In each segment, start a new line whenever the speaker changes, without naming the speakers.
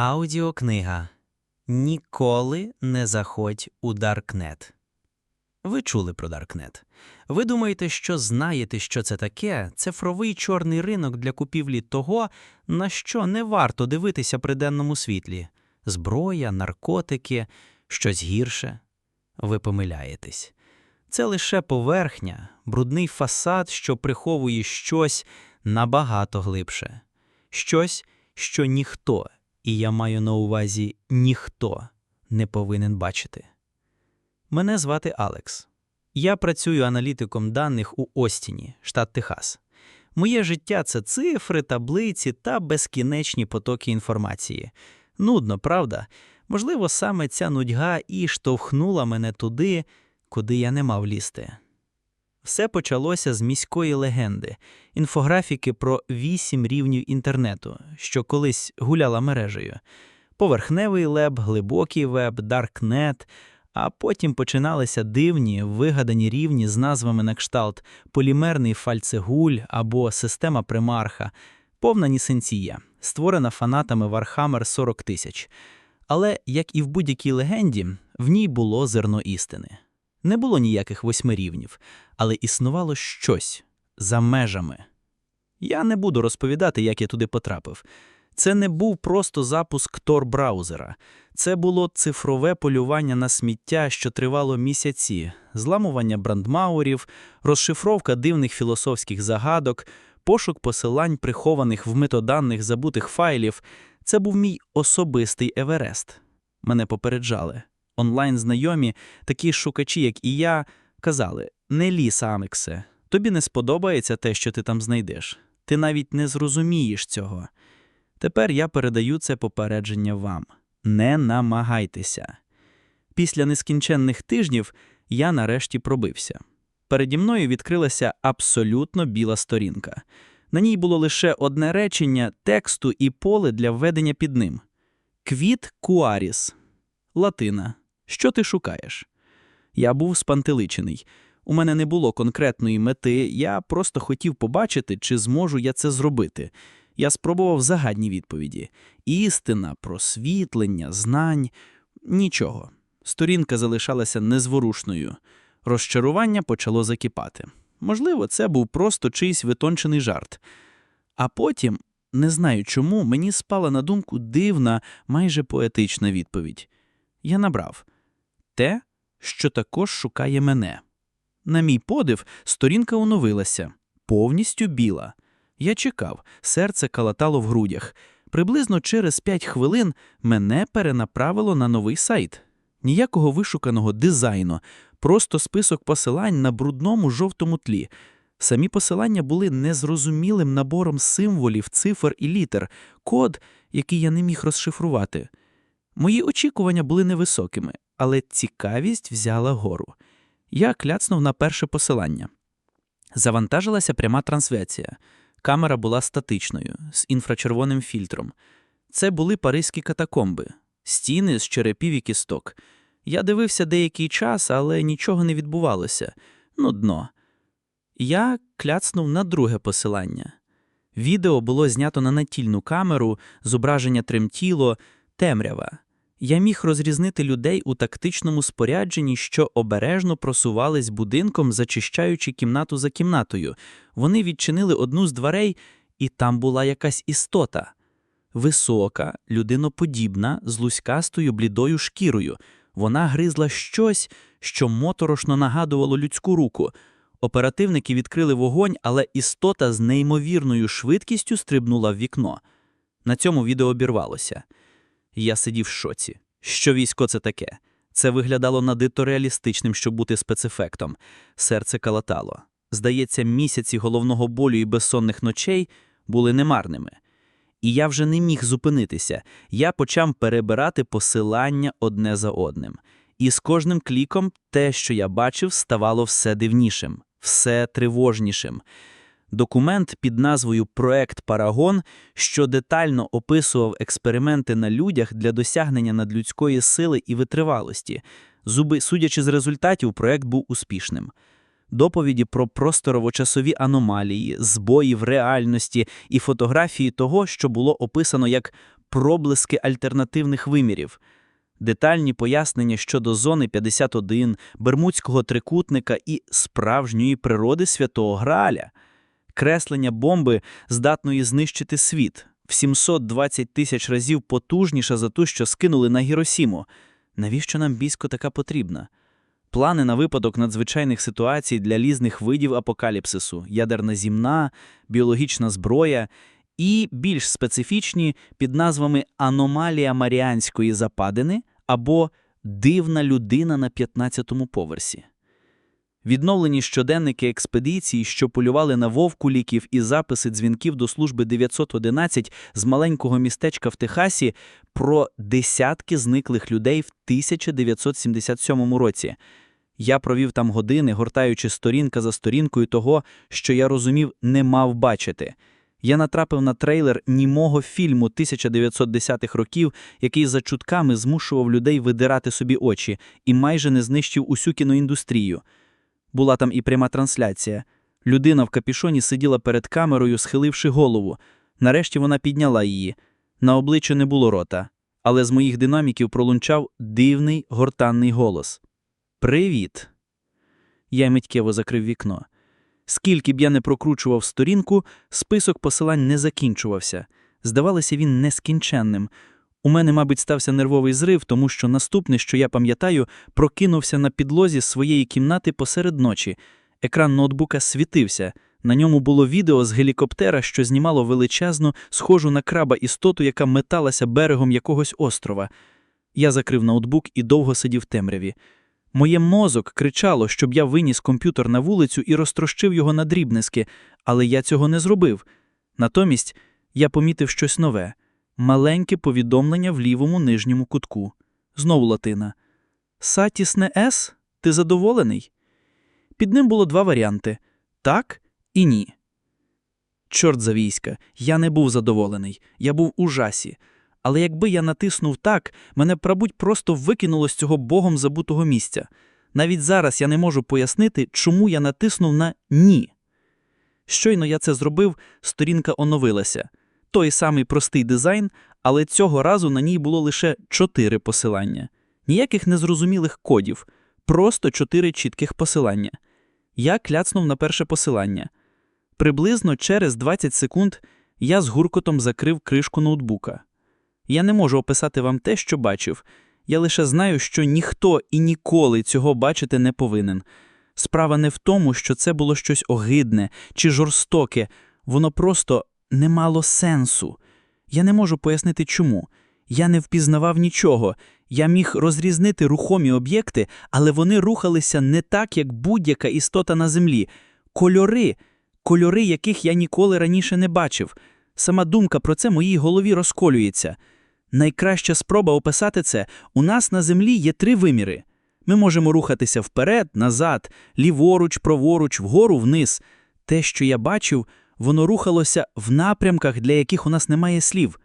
Аудіокнига Ніколи не заходь у Даркнет. Ви чули про Даркнет. Ви думаєте, що знаєте, що це таке? Цифровий чорний ринок для купівлі того, на що не варто дивитися при денному світлі: зброя, наркотики, щось гірше. Ви помиляєтесь. Це лише поверхня, брудний фасад, що приховує щось набагато глибше. Щось, що ніхто, і я маю на увазі ніхто, не повинен бачити. Мене звати Алекс. Я працюю аналітиком даних у Остіні, штат Техас. Моє життя це цифри, таблиці та безкінечні потоки інформації. Нудно, правда? Можливо, саме ця нудьга і штовхнула мене туди, куди я не мав лізти. Все почалося з міської легенди, інфографіки про вісім рівнів інтернету, що колись гуляла мережею. Поверхневий леб, глибокий веб, даркнет, а потім починалися дивні, вигадані рівні з назвами на кшталт полімерний фальцегуль або система примарха, повна нісенція, створена фанатами Warhammer 40 тисяч. Але, як і в будь-якій легенді, в ній було зерно істини. Не було ніяких восьми рівнів, але існувало щось за межами. Я не буду розповідати, як я туди потрапив. Це не був просто запуск Tor-браузера. Це було цифрове полювання на сміття, що тривало місяці, зламування брандмаурів, розшифровка дивних філософських загадок, пошук посилань, прихованих в методаних забутих файлів. Це був мій особистий Еверест. Мене попереджали. Онлайн-знайомі, такі шукачі, як і я, казали: не ліс, Амексе, тобі не сподобається те, що ти там знайдеш. Ти навіть не зрозумієш цього. Тепер я передаю це попередження вам. Не намагайтеся. Після нескінченних тижнів я нарешті пробився. Переді мною відкрилася абсолютно біла сторінка. На ній було лише одне речення тексту і поле для введення під ним. Квіт куаріс. Латина. Що ти шукаєш? Я був спантеличений. У мене не було конкретної мети, я просто хотів побачити, чи зможу я це зробити. Я спробував загадні відповіді: істина, просвітлення, знань нічого. Сторінка залишалася незворушною. Розчарування почало закипати. Можливо, це був просто чийсь витончений жарт. А потім, не знаю чому, мені спала на думку дивна, майже поетична відповідь. Я набрав те, що також шукає мене. На мій подив, сторінка оновилася, повністю біла. Я чекав, серце калатало в грудях. Приблизно через п'ять хвилин мене перенаправило на новий сайт. Ніякого вишуканого дизайну, просто список посилань на брудному жовтому тлі. Самі посилання були незрозумілим набором символів, цифр і літер, код, який я не міг розшифрувати. Мої очікування були невисокими, але цікавість взяла гору. Я кляцнув на перше посилання. Завантажилася пряма трансляція. Камера була статичною, з інфрачервоним фільтром. Це були паризькі катакомби, стіни з черепів і кісток. Я дивився деякий час, але нічого не відбувалося. Ну, дно. Я кляцнув на друге посилання. Відео було знято на натільну камеру, зображення тремтіло, темрява. Я міг розрізнити людей у тактичному спорядженні, що обережно просувались будинком, зачищаючи кімнату за кімнатою. Вони відчинили одну з дверей, і там була якась істота. Висока, людиноподібна, з луськастою блідою шкірою. Вона гризла щось, що моторошно нагадувало людську руку. Оперативники відкрили вогонь, але істота з неймовірною швидкістю стрибнула в вікно. На цьому відео обірвалося. Я сидів в шоці. Що військо це таке? Це виглядало надито реалістичним, щоб бути спецефектом. Серце калатало. Здається, місяці головного болю і безсонних ночей були немарними. І я вже не міг зупинитися. Я почав перебирати посилання одне за одним. І з кожним кліком те, що я бачив, ставало все дивнішим, все тривожнішим. Документ під назвою Проект Парагон, що детально описував експерименти на людях для досягнення надлюдської сили і витривалості. Зуби, судячи з результатів, проект був успішним. Доповіді про просторово-часові аномалії, збої в реальності і фотографії того, що було описано як проблиски альтернативних вимірів. Детальні пояснення щодо зони 51, Бермудського трикутника і справжньої природи Святого Грааля. Креслення бомби здатної знищити світ в 720 тисяч разів потужніша за ту, що скинули на Гіросіму. Навіщо нам військо така потрібна? Плани на випадок надзвичайних ситуацій для різних видів апокаліпсису, ядерна зімна, біологічна зброя і більш специфічні під назвами Аномалія Маріанської западини або Дивна людина на 15-му поверсі. Відновлені щоденники експедицій, що полювали на вовкуліків і записи дзвінків до служби 911 з маленького містечка в Техасі про десятки зниклих людей в 1977 році. Я провів там години, гортаючи сторінка за сторінкою того, що я розумів, не мав бачити. Я натрапив на трейлер німого фільму 1910-х років, який за чутками змушував людей видирати собі очі і майже не знищив усю кіноіндустрію. Була там і пряма трансляція. Людина в капішоні сиділа перед камерою, схиливши голову. Нарешті вона підняла її. На обличчя не було рота, але з моїх динаміків пролунчав дивний гортанний голос. Привіт. Я миттєво закрив вікно. Скільки б я не прокручував сторінку, список посилань не закінчувався. Здавалося, він нескінченним. У мене, мабуть, стався нервовий зрив, тому що наступне, що я пам'ятаю, прокинувся на підлозі своєї кімнати посеред ночі. Екран ноутбука світився. На ньому було відео з гелікоптера, що знімало величезну, схожу на краба істоту, яка металася берегом якогось острова. Я закрив ноутбук і довго сидів темряві. Моє мозок кричало, щоб я виніс комп'ютер на вулицю і розтрощив його на дрібниски, але я цього не зробив. Натомість я помітив щось нове маленьке повідомлення в лівому нижньому кутку. Знову латина. Сатісне С? Ти задоволений? Під ним було два варіанти так і ні. Чорт за війська, я не був задоволений, я був у жасі. Але якби я натиснув так, мене, прабуть, просто викинуло з цього богом забутого місця. Навіть зараз я не можу пояснити, чому я натиснув на ні. Щойно я це зробив, сторінка оновилася. Той самий простий дизайн, але цього разу на ній було лише чотири посилання. Ніяких незрозумілих кодів, просто чотири чітких посилання. Я кляцнув на перше посилання. Приблизно через 20 секунд я з гуркотом закрив кришку ноутбука. Я не можу описати вам те, що бачив. Я лише знаю, що ніхто і ніколи цього бачити не повинен. Справа не в тому, що це було щось огидне чи жорстоке, воно просто не мало сенсу. Я не можу пояснити чому. Я не впізнавав нічого. Я міг розрізнити рухомі об'єкти, але вони рухалися не так, як будь-яка істота на землі. Кольори, кольори, яких я ніколи раніше не бачив. Сама думка про це моїй голові розколюється. Найкраща спроба описати це у нас на землі є три виміри. Ми можемо рухатися вперед, назад, ліворуч, праворуч, вгору, вниз. Те, що я бачив, воно рухалося в напрямках, для яких у нас немає слів.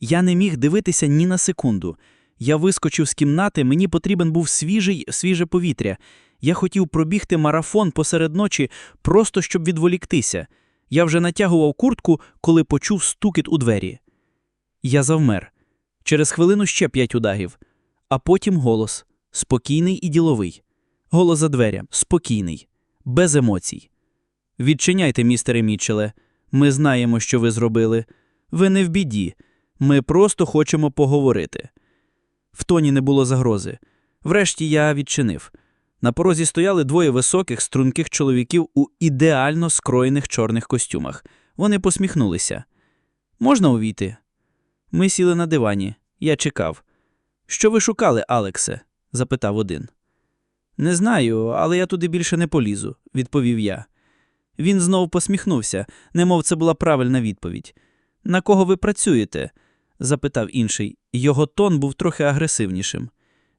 Я не міг дивитися ні на секунду. Я вискочив з кімнати, мені потрібен був свіжий, свіже повітря. Я хотів пробігти марафон посеред ночі, просто щоб відволіктися. Я вже натягував куртку, коли почув стукіт у двері. Я завмер. Через хвилину ще п'ять удагів, а потім голос спокійний і діловий. Голос за дверя, спокійний, без емоцій. Відчиняйте, містере Мітчеле. Ми знаємо, що ви зробили. Ви не в біді. Ми просто хочемо поговорити. В тоні не було загрози. Врешті я відчинив. На порозі стояли двоє високих, струнких чоловіків у ідеально скроєних чорних костюмах. Вони посміхнулися. Можна увійти? Ми сіли на дивані. Я чекав. Що ви шукали, Алексе? запитав один. Не знаю, але я туди більше не полізу, відповів я. Він знов посміхнувся, немов це була правильна відповідь. На кого ви працюєте? запитав інший. Його тон був трохи агресивнішим.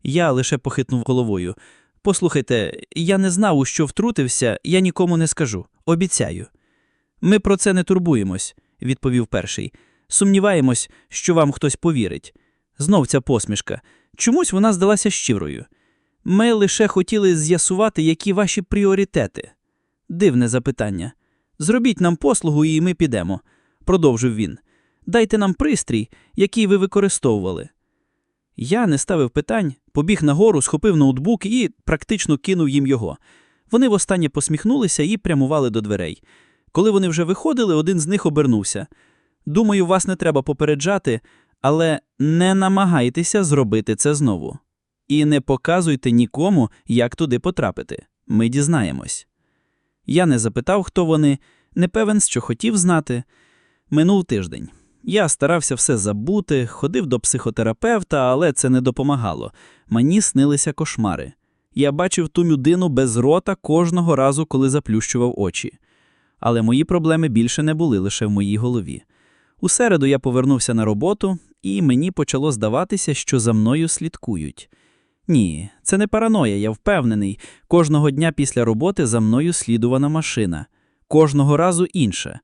Я лише похитнув головою. Послухайте, я не знав, у що втрутився, я нікому не скажу. Обіцяю. Ми про це не турбуємось, відповів перший. Сумніваємось, що вам хтось повірить. Знов ця посмішка. Чомусь вона здалася щирою. Ми лише хотіли з'ясувати, які ваші пріоритети. Дивне запитання. Зробіть нам послугу, і ми підемо, продовжив він.
Дайте нам пристрій, який ви використовували. Я не ставив питань, побіг нагору, схопив ноутбук і практично кинув їм його. Вони востаннє посміхнулися і прямували до дверей. Коли вони вже виходили, один з них обернувся. Думаю, вас не треба попереджати, але не намагайтеся зробити це знову. І не показуйте нікому, як туди потрапити. Ми дізнаємось. Я не запитав, хто вони, не певен, що хотів знати. Минув тиждень. Я старався все забути, ходив до психотерапевта, але це не допомагало. Мені снилися кошмари. Я бачив ту людину без рота кожного разу, коли заплющував очі. Але мої проблеми більше не були лише в моїй голові. У середу я повернувся на роботу, і мені почало здаватися, що за мною слідкують. Ні, це не параноя, я впевнений. Кожного дня після роботи за мною слідувана машина. Кожного разу інша.